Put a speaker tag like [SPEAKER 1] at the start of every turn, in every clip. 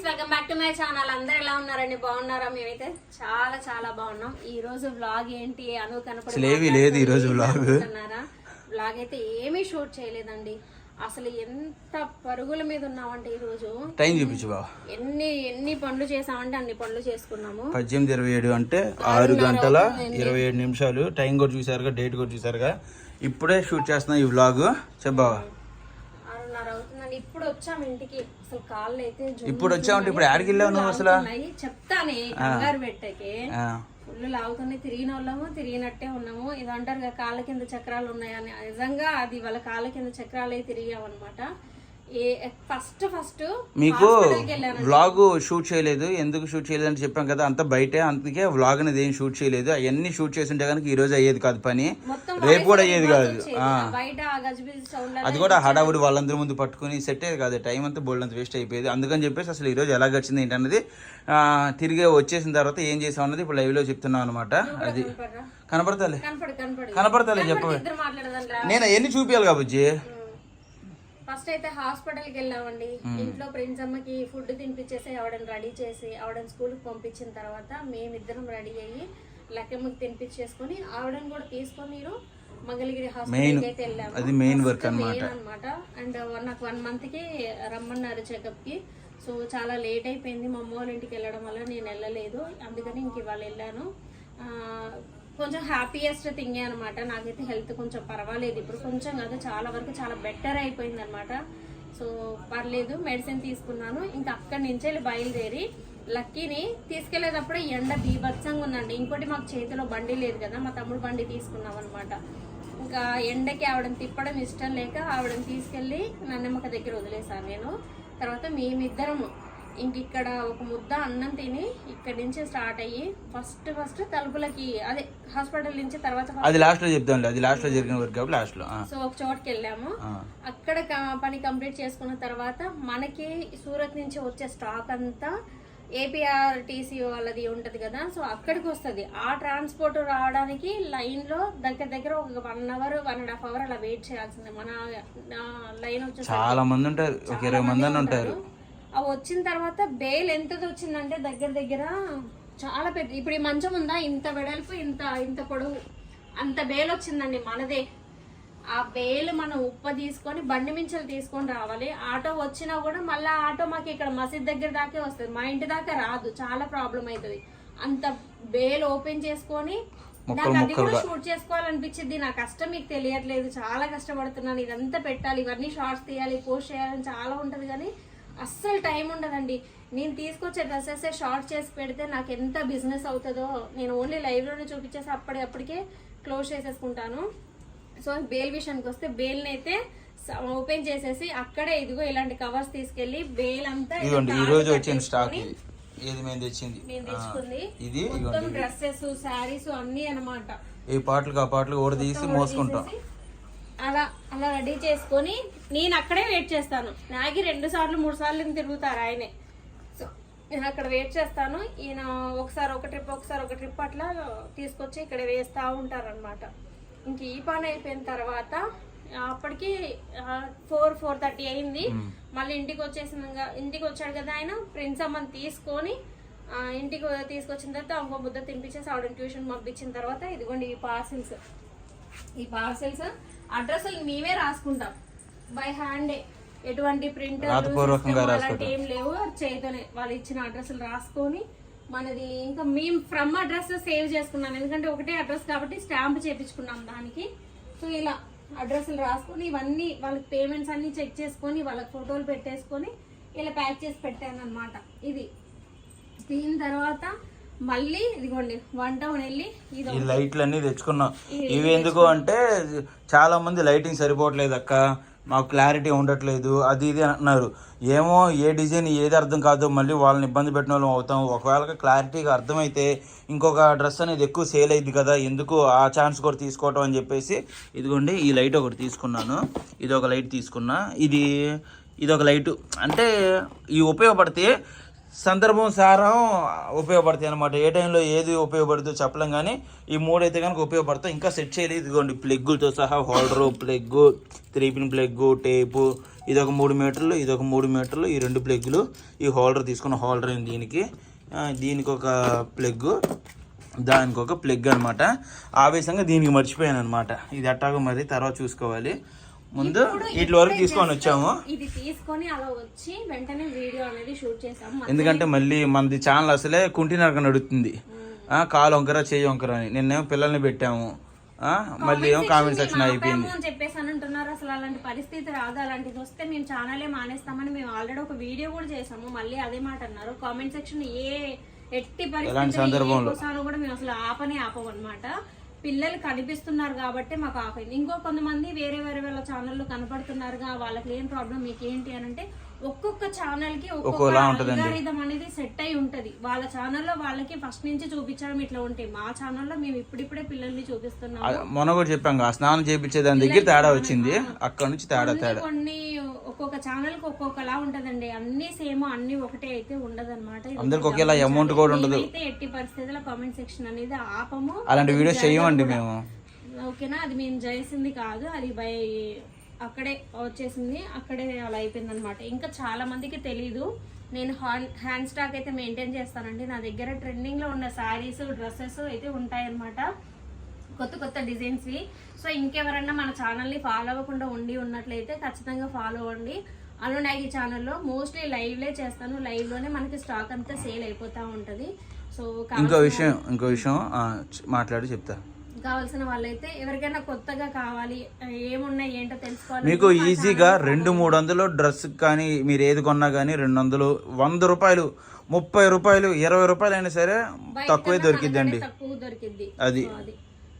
[SPEAKER 1] Friends welcome back to my channel. అందరు ఎలా ఉన్నారండి? బాగున్నారా? మేమైతే చాలా చాలా బాగున్నాం. ఈ రోజు వ్లాగ్ ఏంటి? అను కనపడి
[SPEAKER 2] లేదు ఈ రోజు.
[SPEAKER 1] వ్లాగ్ అయితే ఏమీ షూట్ చేయలేదండి. అసలు ఎంత పరుగుల మీద ఉన్నామంటే ఈ రోజు?
[SPEAKER 2] టైం చూపించు బావ.
[SPEAKER 1] ఎన్ని ఎన్ని పనులు చేసామంటే అన్ని పనులు చేసుకున్నాము.
[SPEAKER 2] పద్దెనిమిది ఇరవై ఏడు అంటే ఆరు గంటల ఇరవై ఏడు నిమిషాలు. టైం కూడా చూసారుగా డేట్ కూడా చూసారుగా. ఇప్పుడే షూట్ చేస్తున్నా ఈ వ్లాగ్ చెప్పావా
[SPEAKER 1] అవుతుందండి ఇప్పుడు వచ్చాము ఇంటికి. అసలు కాళ్ళు అయితే
[SPEAKER 2] ఇప్పుడు ఆడికి వెళ్ళావు నువ్వు అసలు.
[SPEAKER 1] చెప్తానే కంగారు పెట్టకే. ఫుల్ లాగుతున్నాయి తిరిగిన వాళ్ళము తిరిగినట్టే ఉన్నాము. ఇది అంటారు కాళ్ళ కింద చక్రాలు ఉన్నాయని. నిజంగా అది వాళ్ళ కాళ్ళ కింద చక్రాలే తిరిగామన్నమాట. ఫస్ట్ ఫస్ట్
[SPEAKER 2] మీకు వ్లాగ్ షూట్ చేయలేదు. ఎందుకు షూట్ చేయలేదు అని చెప్పాం కదా అంతా బయటే అందుకే వ్లాగ్ అనేది ఏం షూట్ చేయలేదు. అవన్నీ షూట్ చేస్తుంటే కనుక ఈ రోజు అయ్యేది కాదు పని. రేపు కూడా అయ్యేది కాదు. అది కూడా హడావుడి వాళ్ళందరి ముందు పట్టుకుని సెట్ అయ్యేది కాదు. టైం అంతా బోల్డ్ అంత వేస్ట్ అయిపోయేది. అందుకని చెప్పేసి అసలు ఈ రోజు ఎలా గడిచింది ఏంటన్నది తిరిగి వచ్చేసిన తర్వాత ఏం చేసాం అన్నది ఇప్పుడు లైవ్లో చెప్తున్నాం అనమాట అది కనపడతాలే.
[SPEAKER 1] కనపడు కనపడు.
[SPEAKER 2] కనపడతాలే చెప్పు నేను అవన్నీ చూపించాలి కాబట్టి.
[SPEAKER 1] ఫస్ట్ అయితే హాస్పిటల్కి వెళ్ళామండి. ఇంట్లో ప్రిన్స్ అమ్మకి ఫుడ్ తినిపించేసి ఆవిడని రెడీ చేసి ఆవిడని స్కూల్కి పంపించిన తర్వాత మేమిద్దరం రెడీ అయ్యి లక్కమ్మకి తినిపించేసుకొని ఆవిడని కూడా తీసుకొని నేను మంగళగిరి హాస్పిటల్కి అయితే వెళ్ళాము.
[SPEAKER 2] అది మెయిన్ వర్క్
[SPEAKER 1] అనమాట అండ్ నాకు వన్ మంత్కి రమ్మన్నారు చెకప్కి. సో చాలా లేట్ అయిపోయింది. మా అమ్మ వాళ్ళ ఇంటికి వెళ్ళడం వల్ల నేను వెళ్ళలేదు. అందుకని ఇంక ఇవాళ వెళ్ళాను. కొంచెం హ్యాపీయెస్ట్ థింగ్ అనమాట నాకైతే హెల్త్ కొంచెం పర్వాలేదు. ఇప్పుడు కొంచెం కాదు చాలా వరకు చాలా బెటర్ అయిపోయింది అనమాట సో పర్లేదు మెడిసిన్ తీసుకున్నాను. ఇంకా అక్కడి నుంచి వెళ్ళి బయలుదేరి లక్కీని తీసుకెళ్ళేటప్పుడే ఎండ బీభత్సంగా ఉందండి. ఇంకోటి మాకు చేతిలో బండి లేదు కదా మా తమ్ముడు బండి తీసుకున్నాం అనమాట ఇంకా ఎండకి ఆవిడని తిప్పడం ఇష్టం లేక ఆవిడని తీసుకెళ్ళి నన్నమ్మక దగ్గర వదిలేసాను నేను. తర్వాత మేమిద్దరము ఇంక ఇక్కడ ఒక ముద్ద అన్నం తిని ఇక్కడి నుంచి స్టార్ట్ అయ్యి ఫస్ట్ ఫస్ట్ తలుపులకి అదే హాస్పిటల్ నుంచి తర్వాత
[SPEAKER 2] అది లాస్ట్లో చెప్తాంలే అది లాస్ట్లో జరిగిన వర్క్ లాస్ట్లో
[SPEAKER 1] సో ఒక చోటుకి వెళ్ళాము. అక్కడ పని కంప్లీట్ చేసుకున్న తర్వాత మనకి సూరత్ నుంచి వచ్చే స్టాక్ అంతా ఏపీఆర్టీసీ వాళ్ళది ఉంటది కదా సో అక్కడికి వస్తుంది. ఆ ట్రాన్స్పోర్ట్ రావడానికి లైన్లో దగ్గర దగ్గర ఒక one hour one and half hour అలా వెయిట్ చేయాల్సిందే. మన లైన్ వచ్చేసరికి
[SPEAKER 2] చాలా మంది ఉంటారు ఒక ఇరవై మంది ఉంటారు.
[SPEAKER 1] అవి వచ్చిన తర్వాత బేల్ ఎంతది వచ్చిందంటే దగ్గర దగ్గర చాలా పెద్ద ఇప్పుడు ఈ మంచం ఉందా? ఇంత వెడల్పు ఇంత ఇంత పొడవు. అంత బేల్ వచ్చిందండి మనదే. ఆ బేలు మనం ఉప్ప తీసుకొని బండి మించలు తీసుకొని రావాలి. ఆటో వచ్చినా కూడా మళ్ళీ ఆటో మాకు ఇక్కడ మసీద్ దగ్గర దాకే వస్తుంది. మా ఇంటి దాకా రాదు. చాలా ప్రాబ్లం అవుతుంది అంత బేల్ ఓపెన్ చేసుకొని నాకు అది కూడా షూట్ చేసుకోవాలనిపించింది నా కష్టం మీకు తెలియట్లేదు. చాలా కష్టపడుతున్నాను. ఇదంతా పెట్టాలి. ఇవన్నీ షార్ట్స్ తీయాలి పోస్ట్ చేయాలని చాలా ఉంటది కానీ అస్సలు టైం ఉండదండి. నేను తీసుకొచ్చే డ్రెస్సెస్ షార్ట్ చేసి పెడితే నాకు ఎంత బిజినెస్ అవుతుందో నేను ఓన్లీ లైవ్లోనే చూపించేసి అప్పటి అప్పటికే క్లోజ్ చేసేసుకుంటాను. సో బేల్ విషయానికి వస్తే బేల్ని అయితే ఓపెన్ చేసేసి అక్కడే ఇదిగో ఇలాంటి కవర్స్ తీసుకెళ్ళి బేల్ అంతా
[SPEAKER 2] ఈ రోజు వచ్చిన స్టాక్ ఏది మేము తెచ్చింది? ఇది
[SPEAKER 1] మొత్తం డ్రెస్సెస్ శారీస్ అన్ని అన్నమాట.
[SPEAKER 2] ఈ పాటలకు ఆ పాటలు కూడా తీసి మోసుకుంటాం.
[SPEAKER 1] అలా అలా రెడీ చేసుకొని నేను అక్కడే వెయిట్ చేస్తాను. నాగి రెండు సార్లు మూడు సార్లు తిరుగుతారు ఆయనే. సో నేను అక్కడ వెయిట్ చేస్తాను. ఈయన ఒకసారి ఒక ట్రిప్ ఒకసారి ఒక ట్రిప్ అట్లా తీసుకొచ్చి ఇక్కడ వేస్తూ ఉంటారనమాట ఇంక ఈ పని అయిపోయిన తర్వాత అప్పటికి ఫోర్ ఫోర్ థర్టీ అయింది. మళ్ళీ ఇంటికి వచ్చేసిన ఇంటికి వచ్చాడు కదా ఆయన. ప్రిన్స్ అమ్మని తీసుకొని ఇంటికి తీసుకొచ్చిన తర్వాత ఇంకో ముద్ద తినిపించేసి ఆవిడ ట్యూషన్ పంపించిన తర్వాత ఇదిగోండి ఈ పార్సిల్స్ ఈ పార్సెల్స్ అడ్రస్లు మేమే రాసుకుంటాం. బై హ్యాండే ఎటువంటి ప్రింటర్ అలాంటి ఏం లేవు. చేతోనే వాళ్ళు ఇచ్చిన అడ్రస్లు రాసుకొని మనది ఇంకా మేము ఫ్రమ్ అడ్రస్ సేవ్ చేసుకున్నాం. ఎందుకంటే ఒకటే అడ్రస్ కాబట్టి స్టాంప్ చేపించుకున్నాం దానికి. సో ఇలా అడ్రస్లు రాసుకొని ఇవన్నీ వాళ్ళకి పేమెంట్స్ అన్ని చెక్ చేసుకొని వాళ్ళకి ఫోటోలు పెట్టేసుకొని ఇలా ప్యాక్ చేసి పెట్టాను అనమాట ఇది. దీని తర్వాత మళ్ళీ ఇదిగోండి వన్ టౌన్ వెళ్ళి
[SPEAKER 2] ఈ లైట్లు అన్ని తెచ్చుకున్నాం. ఇవి ఎందుకు అంటే చాలా మంది లైటింగ్ సరిపోవట్లేదు అక్క. మాకు క్లారిటీ ఉండట్లేదు. అది ఇది అంటున్నారు ఏమో ఏ డిజైన్ ఏది అర్థం కాదో మళ్ళీ వాళ్ళని ఇబ్బంది పెట్టిన వాళ్ళం అవుతాం. ఒకవేళ క్లారిటీగా అర్థమైతే ఇంకొక డ్రెస్ అనేది ఎక్కువ సేల్ అయింది కదా ఎందుకు ఆ ఛాన్స్ కూడా తీసుకోవటం అని చెప్పేసి ఇదిగోండి ఈ లైట్ ఒకటి తీసుకున్నాను. ఇది ఒక లైట్ తీసుకున్నా. ఇది ఇది ఒక లైట్. అంటే ఇవి ఉపయోగపడితే సందర్భం సారం ఉపయోగపడతాయి అనమాట ఏ టైంలో ఏది ఉపయోగపడుతుందో చెప్పలేం కానీ ఈ మూడు అయితే కనుక ఉపయోగపడతాయి ఇంకా సెట్ చేయలేదు. ఇదిగోండి ప్లగ్గులతో సహా holder plug three pin plug tape ఇది ఒక మూడు మీటర్లు ఇది ఒక మూడు మీటర్లు ఈ రెండు ప్లగ్గులు ఈ హోల్డర్ తీసుకున్న హోల్డర్ అయింది దీనికి? దీనికి ఒక ప్లగ్గు దానికి ఒక ప్లగ్ అనమాట ఆవేశంగా దీనికి మర్చిపోయాను అనమాట ఇది అట్టాగో మరి తర్వాత చూసుకోవాలి. ముందు వీటి వరకు తీసుకొని వచ్చాము.
[SPEAKER 1] ఇది తీసుకొని అలా వచ్చి వెంటనే వీడియో అనేది షూట్ చేసాము
[SPEAKER 2] ఎందుకంటే మళ్ళీ మనది ఛానల్ అసలే కుంటినరక నడుస్తుంది ఆ, కాలు వంకర చేయి వంకర అని. నిన్నేమో పిల్లల్ని పెట్టాము. మళ్ళీ ఏమో కామెంట్ సెక్షన్ అయిపోయింది.
[SPEAKER 1] చెప్పేసి అని అంటున్నారు. అసలు అలాంటి పరిస్థితి రాదు. అలాంటిది వస్తే మేము ఛానలే మానేస్తామని మేము ఆల్రెడీ ఒక వీడియో కూడా చేసాము. మళ్ళీ అదే మాట అన్నారు. కామెంట్ సెక్షన్ ఏ ఎట్టి పరిస్థితులు కూడా మేము అసలు ఆపని ఆపమన్నమాట. పిల్లలు కనిపిస్తున్నారు కాబట్టి మాకు ఆపైంది ఇంకో కొంతమంది వేరే వేరే వాళ్ళ ఛానళ్ళు కనపడుతున్నారుగా వాళ్ళకి ఏం ప్రాబ్లం మీకు ఏంటి అని అంటే ఒక్కొక్క ఛానల్కి ఒక్కొక్క
[SPEAKER 2] ఒక్కోలా ఉంటదండి.
[SPEAKER 1] algorithm అనేది సెట్ అయి ఉంటది. వాళ్ళ ఛానల్లో వాళ్ళకి ఫస్ట్ నుంచి చూపించడం ఇట్లా ఉంటాయి మా ఛానల్లో మేము ఇప్పుడిప్పుడే పిల్లల్ని చూపిస్తున్నాము.
[SPEAKER 2] ఆ, మొన్న కూడా చెప్పాం కదా, స్నానం చేయించే దాని దగ్గర తేడా వచ్చింది. అక్కడ నుంచి తేడా తేడా.
[SPEAKER 1] కొన్ని ఒక్కొక్క ఛానల్కి ఒక్కొక్కలా ఉంటదండి. అన్ని సేమ్ అన్ని ఒకటే అయితే ఉండదు అనమాట
[SPEAKER 2] అందరికి ఒకేలా అమౌంట్ కూడా ఉండదు.
[SPEAKER 1] అయితే ఎట్టి పరిస్థితుల్లో కామెంట్ సెక్షన్ అనేది ఆపము.
[SPEAKER 2] అలాంటి వీడియోస్ చెయ్యమండి మేము.
[SPEAKER 1] ఓకేనా? అది మేము చేసింది కాదు. అది బై అక్కడే వచ్చేసింది. అక్కడే అలా అయిపోయింది అనమాట ఇంకా చాలా మందికి తెలీదు. నేను హ్యాండ్ స్టాక్ అయితే మెయింటైన్ చేస్తానండి. నా దగ్గర ట్రెండింగ్లో ఉన్న శారీస్ డ్రెస్సెస్ అయితే ఉంటాయన్నమాట. కొత్త కొత్త డిజైన్స్వి సో ఇంకెవరన్నా మన ఛానల్ని ఫాలో అవ్వకుండా ఉండి ఉన్నట్లయితే ఖచ్చితంగా ఫాలో అవ్వండి. అనునాగి ఛానల్లో మోస్ట్లీ లైవ్లే చేస్తాను. లైవ్లోనే మనకి స్టాక్ అంతా సేల్ అయిపోతూ ఉంటుంది. సో
[SPEAKER 2] ఇంకో విషయం ఇంకో విషయం మాట్లాడి చెప్తా.
[SPEAKER 1] కావాల్సిన వాళ్ళైతే ఎవరికైనా కొత్తగా కావాలి ఏమున్నాయి ఏంటో తెలుసుకోవాలి.
[SPEAKER 2] మీకు ఈజీగా రెండు మూడు వందలు డ్రెస్ కానీ మీరు ఏది కొన్నా కానీ రెండు వందలు వంద రూపాయలు ముప్పై రూపాయలు ఇరవై రూపాయలు అయినా సరే తక్కువే దొరికిద్దండి.
[SPEAKER 1] తక్కువ దొరికిద్ది.
[SPEAKER 2] అది.
[SPEAKER 1] సో అది.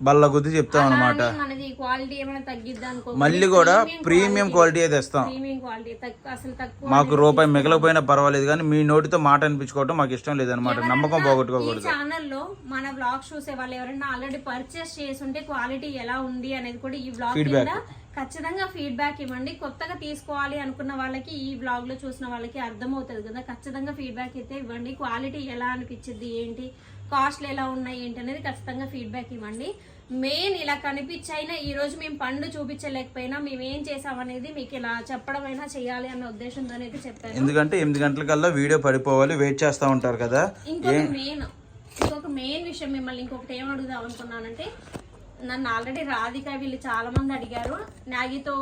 [SPEAKER 2] బల్ల కొద్ది చెప్తాం అనమాట
[SPEAKER 1] అలానే మనది క్వాలిటీ ఏమైనా తగ్గిద్ది అనుకో.
[SPEAKER 2] మళ్ళీ కూడా ప్రీమియం క్వాలిటీ
[SPEAKER 1] ప్రీమియం అసలు తక్కువ
[SPEAKER 2] మాకు రూపాయి మిగలపోయినా పర్వాలేదు కానీ మీ నోటితో మాట అనిపించుకోవటం మాకు ఇష్టం లేదనమాట నమ్మకం పోగొట్టుకోకూడదు.
[SPEAKER 1] మన బ్లాగ్ చూసే వాళ్ళు ఎవరైనా ఆల్రెడీ పర్చేస్ చేసి ఉంటే క్వాలిటీ ఎలా ఉంది అనేది కూడా ఈ బ్లాగ్ కింద ఖచ్చితంగా ఫీడ్బ్యాక్ ఇవ్వండి. కొత్తగా తీసుకోవాలి అనుకున్న వాళ్ళకి ఈ బ్లాగ్లో చూసిన వాళ్ళకి అర్థమవుతుంది కదా. ఖచ్చితంగా ఫీడ్బ్యాక్ అయితే ఇవ్వండి. క్వాలిటీ ఎలా అనిపించింది ఏంటి? కాస్ట్లు ఎలా ఉన్నాయి ఏంటి అనేది ఖచ్చితంగా ఫీడ్బ్యాక్ ఇవ్వండి. మెయిన్ ఇలా కనిపించైనా ఈ రోజు మేము పండు చూపించలేకపోయినా మేము ఏం చేసామనేది మీకు ఇలా చెప్పడం అయినా చేయాలి అన్న ఉద్దేశంతో అయితే చెప్పాను.
[SPEAKER 2] ఎందుకంటే ఎనిమిది గంటలకల్లా వీడియో పడిపోవాలి వెయిట్ చేస్తూ ఉంటారు కదా.
[SPEAKER 1] ఇంకొక మెయిన్ ఇంకొక మెయిన్ విషయం మిమ్మల్ని ఇంకొకటి ఏం అడుగుదాం అనుకున్నానంటే నన్ను ఆల్రెడీ రాధిక వీళ్ళు చాలా మంది అడిగారు నాగితో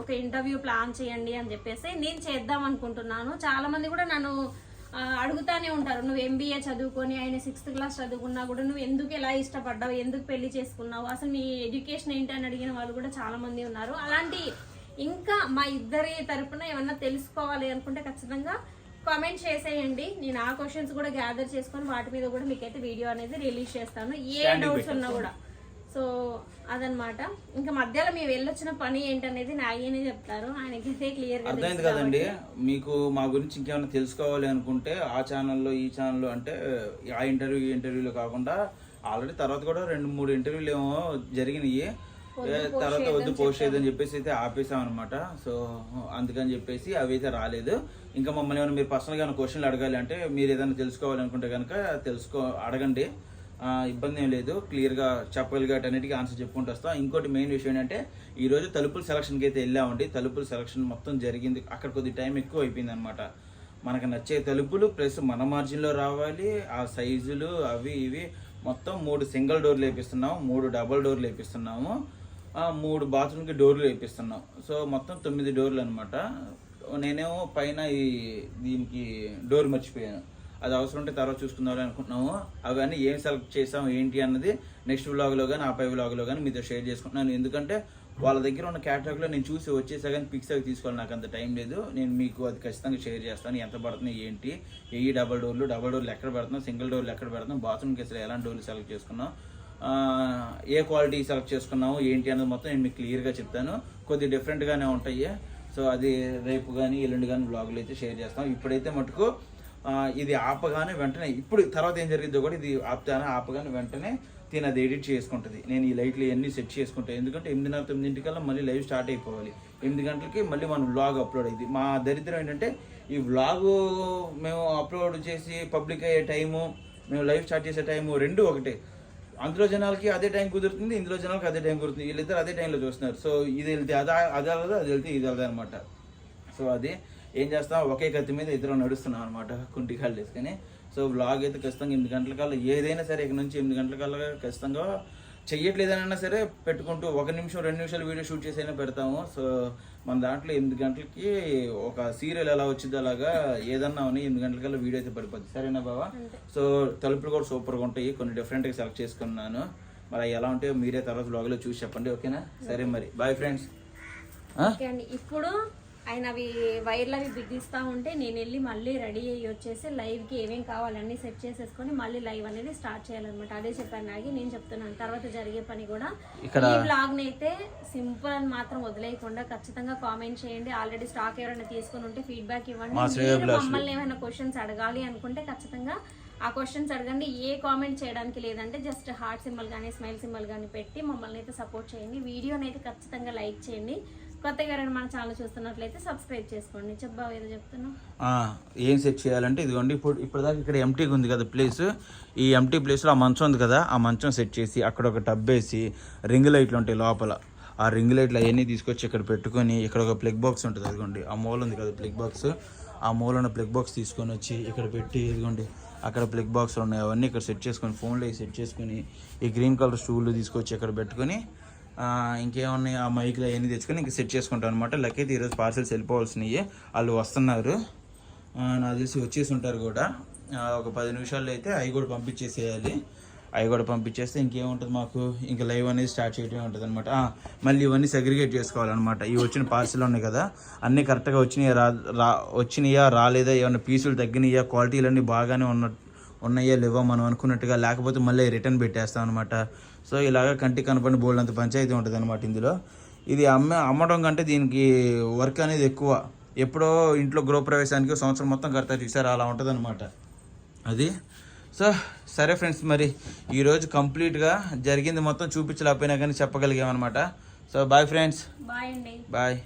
[SPEAKER 1] ఒక ఇంటర్వ్యూ ప్లాన్ చేయండి అని చెప్పేసి నేను చేద్దాం అనుకుంటున్నాను. చాలా మంది కూడా నన్ను అడుగుతానే ఉంటారు నువ్వు ఎంబీఏ చదువుకొని ఆయన సిక్స్త్ క్లాస్ చదువుకున్నా కూడా నువ్వు ఎందుకు ఎలా ఇష్టపడ్డావు ఎందుకు పెళ్ళి చేసుకున్నావు అసలు నీ ఎడ్యుకేషన్ ఏంటి అని అడిగిన వాళ్ళు కూడా చాలా మంది ఉన్నారు. అలాంటి ఇంకా మా ఇద్దరి తరపున ఏమన్నా తెలుసుకోవాలి అనుకుంటే ఖచ్చితంగా కామెంట్ చేసేయండి. నేను ఆ క్వశ్చన్స్ కూడా గ్యాదర్ చేసుకొని వాటి మీద కూడా మీకైతే వీడియో అనేది రిలీజ్ చేస్తాను. ఏ డౌట్స్ ఉన్నా కూడా. సో అదనమాట. ఇంకా మధ్యలో మేము వెళ్ళొచ్చిన పని ఏంటనేది నాయనే చెప్తారు. ఆయనకైతే క్లియర్
[SPEAKER 2] అర్థమైంది కదండి. మీకు మా గురించి ఇంకేమైనా తెలుసుకోవాలి అనుకుంటే ఆ ఛానల్లో ఈ ఛానల్లో అంటే ఆ ఇంటర్వ్యూ ఈ ఇంటర్వ్యూలో కాకుండా ఆల్రెడీ తర్వాత కూడా రెండు మూడు ఇంటర్వ్యూలు ఏమో జరిగినాయి. తర్వాత వద్దు పోస్ట్ చేయదని చెప్పేసి అయితే ఆపేసాం అనమాట సో అందుకని చెప్పేసి అవి అయితే రాలేదు. ఇంకా మమ్మల్ని ఏమైనా మీరు పర్సనల్గా ఏమైనా క్వశ్చన్లు అడగాలి అంటే మీరు ఏదైనా తెలుసుకోవాలనుకుంటే కనుక తెలుసుకో అడగండి. ఇబ్బంది ఏం లేదు. క్లియర్గా చెప్పగలిగే అన్నిటికీ ఆన్సర్ చెప్పుకుంటూ వస్తాం. ఇంకోటి మెయిన్ విషయం ఏంటంటే ఈరోజు తలుపుల సెలక్షన్కి అయితే వెళ్ళామండి. తలుపుల సెలక్షన్ మొత్తం జరిగింది. అక్కడ కొద్ది టైం ఎక్కువ అయిపోయింది అనమాట మనకు నచ్చే తలుపులు ప్లస్ మన మార్జిన్లో రావాలి. ఆ సైజులు అవి ఇవి మొత్తం మూడు సింగిల్ డోర్లు వేపిస్తున్నాము. మూడు డబల్ డోర్లు వేపిస్తున్నాము. మూడు బాత్రూమ్కి డోర్లు వేపిస్తున్నాం సో మొత్తం తొమ్మిది డోర్లు అనమాట నేనేమో పైన ఈ దీనికి డోర్ మర్చిపోయాను. అది అవసరం ఉంటే తర్వాత చూసుకుందాం అనుకుంటున్నాము. అవన్నీ ఏం సెలెక్ట్ చేసాం ఏంటి అన్నది నెక్స్ట్ వ్లాగ్లో కానీ ఆ పై వ్లాగ్లో కానీ మీతో షేర్ చేసుకుంటున్నాను. ఎందుకంటే వాళ్ళ దగ్గర ఉన్న క్యాటలాగ్లో నేను చూసి వచ్చేసా కానీ పిక్స్ అవి తీసుకోవాలి. నాకు అంత టైం లేదు. నేను మీకు అది ఖచ్చితంగా షేర్ చేస్తాను. ఎంత పడుతుంది ఏంటి? ఏ డబల్ డోర్లు డబల్ డోర్లు ఎక్కడ పెడుతున్నాం? సింగిల్ డోర్లు ఎక్కడ పెడుతున్నాం? బాత్రూమ్కి అసలు ఎలాంటి డోర్లు సెలెక్ట్ చేసుకున్నాం? ఏ క్వాలిటీ సెలెక్ట్ చేసుకున్నాము? ఏంటి అన్నది మొత్తం నేను మీకు క్లియర్గా చెప్తాను. కొద్ది డిఫరెంట్గానే ఉంటాయి. సో అది రేపు కానీ ఎల్లుండి కానీ బ్లాగులు అయితే షేర్ చేస్తాం. ఇప్పుడైతే మటుకు ఇది ఆపగానే వెంటనే ఇప్పుడు తర్వాత ఏం జరిగిందో కూడా ఇది ఆపుతానే ఆపగానే వెంటనే తిని అది ఎడిట్ చేసుకుంటుంది. నేను ఈ లైట్లు ఇవన్నీ సెట్ చేసుకుంటాను ఎందుకంటే ఎనిమిదిన్నర తొమ్మిదింటికల్లా మళ్ళీ లైవ్ స్టార్ట్ అయిపోవాలి. ఎనిమిది గంటలకి మళ్ళీ మనం వ్లాగ్ అప్లోడ్ అయింది మా దరిద్రం ఏంటంటే ఈ వ్లాగ్ మేము అప్లోడ్ చేసి పబ్లిక్ అయ్యే టైము మేము లైవ్ స్టార్ట్ చేసే టైము రెండు ఒకటే. అందులో జనాలకి అదే టైం కుదురుతుంది ఇందులో జనాలకి అదే టైం కుదురుతుంది. వీళ్ళిద్దరు అదే టైంలో చూస్తున్నారు. సో ఇది వెళ్తే అదా అది వెళ్ళదు అది వెళ్తే ఇది వెళ్ళదు అనమాట సో అది. ఏం చేస్తాం ఒకే కత్తి మీద ఇద్దరు నడుస్తున్నాం అనమాట కుంటి కాళ్ళు వేసుకొని సో వ్లాగ్ అయితే ఖచ్చితంగా ఎనిమిది గంటల కల్లా ఏదైనా సరే ఇక్కడ నుంచి ఎనిమిది గంటల కల్లా ఖచ్చితంగా చెయ్యట్లేదనైనా సరే పెట్టుకుంటూ ఒక నిమిషం రెండు నిమిషాలు వీడియో షూట్ చేసైనా పెడతాము. సో మన దాంట్లో ఎనిమిది గంటలకి ఒక సీరియల్ ఎలా వచ్చింది అలాగా ఏదన్నా అని ఎనిమిది గంటలకల్లా వీడియో అయితే పడిపోద్ది. సరేనా బావా? సో తలుపులు కూడా సూపర్గా ఉంటాయి. కొన్ని డిఫరెంట్గా సెలెక్ట్ చేసుకున్నాను. మరి ఎలా ఉంటాయో మీరే తర్వాత బ్లాగ్లో చూసి చెప్పండి ఓకేనా? సరే మరి. బాయ్ ఫ్రెండ్స్
[SPEAKER 1] ఇప్పుడు ఆయన అవి వైర్లు అవి బిగిస్తా ఉంటే నేను వెళ్ళి మళ్ళీ రెడీ అయ్యి వచ్చేసి లైవ్కి ఏమేం కావాలన్నీ సెట్ చేసేసుకొని మళ్ళీ లైవ్ అనేది స్టార్ట్ చేయాలన్నమాట. అదే చెప్పాను నాగి నేను చెప్తున్నాను. తర్వాత జరిగే పని కూడా ఈ బ్లాగ్ని అయితే సింపుల్ అని మాత్రం వదిలేయకుండా ఖచ్చితంగా కామెంట్ చేయండి. ఆల్రెడీ స్టాక్ ఎవరైనా తీసుకుని ఉంటే ఫీడ్బ్యాక్ ఇవ్వండి. మమ్మల్ని ఏమైనా క్వశ్చన్స్ అడగాలి అనుకుంటే ఖచ్చితంగా ఆ క్వశ్చన్స్ అడగండి. ఏ కామెంట్ చేయడానికి లేదంటే జస్ట్ హార్ట్ సింబల్ కానీ స్మైల్ సింబల్ కానీ పెట్టి మమ్మల్ని అయితే సపోర్ట్ చేయండి. వీడియోని అయితే ఖచ్చితంగా లైక్ చేయండి. కొత్తగా మన ఛానల్ చూస్తున్నట్లయితే సబ్స్క్రైబ్ చేసుకోండి. ఏదో చెప్తున్నావు?
[SPEAKER 2] ఏం సెట్ చేయాలంటే ఇదిగోండి ఇప్పుడు ఇప్పుడు దాకా ఇక్కడ ఎంటీగా ఉంది కదా ప్లేస్ ఈ ఎంటీ ప్లేస్లో ఆ మంచం ఉంది కదా ఆ మంచం సెట్ చేసి అక్కడ ఒక టబ్ వేసి రింగ్ లైట్లు ఉంటాయి లోపల. ఆ రింగ్ లైట్లు అవన్నీ తీసుకొచ్చి ఇక్కడ పెట్టుకొని ఇక్కడ ఒక ప్లగ్ బాక్స్ ఉంటుంది అదిగోండి. ఆ మూల ఉంది కదా ప్లగ్ బాక్స్ ఆ మూల ఉన్న ప్లగ్ బాక్స్ తీసుకొని వచ్చి ఇక్కడ పెట్టి ఇదిగోండి అక్కడ ప్లగ్ బాక్స్ ఉన్నాయి. అవన్నీ ఇక్కడ సెట్ చేసుకొని ఫోన్లో సెట్ చేసుకొని ఈ గ్రీన్ కలర్ స్టూలు తీసుకొచ్చి ఇక్కడ పెట్టుకొని ఇంకేమున్నాయి? ఆ మైక్లు అవన్నీ తెచ్చుకొని ఇంక సెట్ చేసుకుంటాం అనమాట లక్కైతే ఈరోజు పార్సల్స్ వెళ్ళిపోవాల్సినవి వాళ్ళు వస్తున్నారు. నాకు తెలిసి వచ్చేసి ఉంటారు కూడా. ఒక పది నిమిషాల్లో అయితే అవి కూడా పంపించేసేయాలి. అవి కూడా పంపించేస్తే ఇంకేముంటుంది మాకు? ఇంకా లైవ్ అనేది స్టార్ట్ చేయడమే ఉంటుంది అనమాట మళ్ళీ ఇవన్నీ సెగ్రిగేట్ చేసుకోవాలన్నమాట. ఇవి వచ్చిన పార్సిల్ ఉన్నాయి కదా. అన్నీ కరెక్ట్గా వచ్చినాయా? రా రా వచ్చినాయా? రాలేదా? ఏమైనా పీసులు తగ్గినాయా? క్వాలిటీలన్నీ బాగానే ఉన్నట్టు ఉన్నాయా లేవా మనం అనుకున్నట్టుగా లేకపోతే మళ్ళీ రిటర్న్ పెట్టేస్తాం అనమాట సో ఇలాగ కంటికి కనపడిన బోల్డ్ అంత పంచాయతీ ఉంటుంది అనమాట ఇందులో. ఇది అమ్మ అమ్మడం కంటే దీనికి వర్క్ అనేది ఎక్కువ. ఎప్పుడో ఇంట్లో గృహప్రవేశానికి సంవత్సరం మొత్తం కడతారు చూసారు అలా ఉంటుంది అనమాట అది. సో సరే ఫ్రెండ్స్ మరి ఈరోజు కంప్లీట్గా జరిగింది మొత్తం చూపించలేకపోయినా కానీ చెప్పగలిగామన్నమాట. So bye friends.
[SPEAKER 1] బాయ్ అండి.
[SPEAKER 2] బాయ్.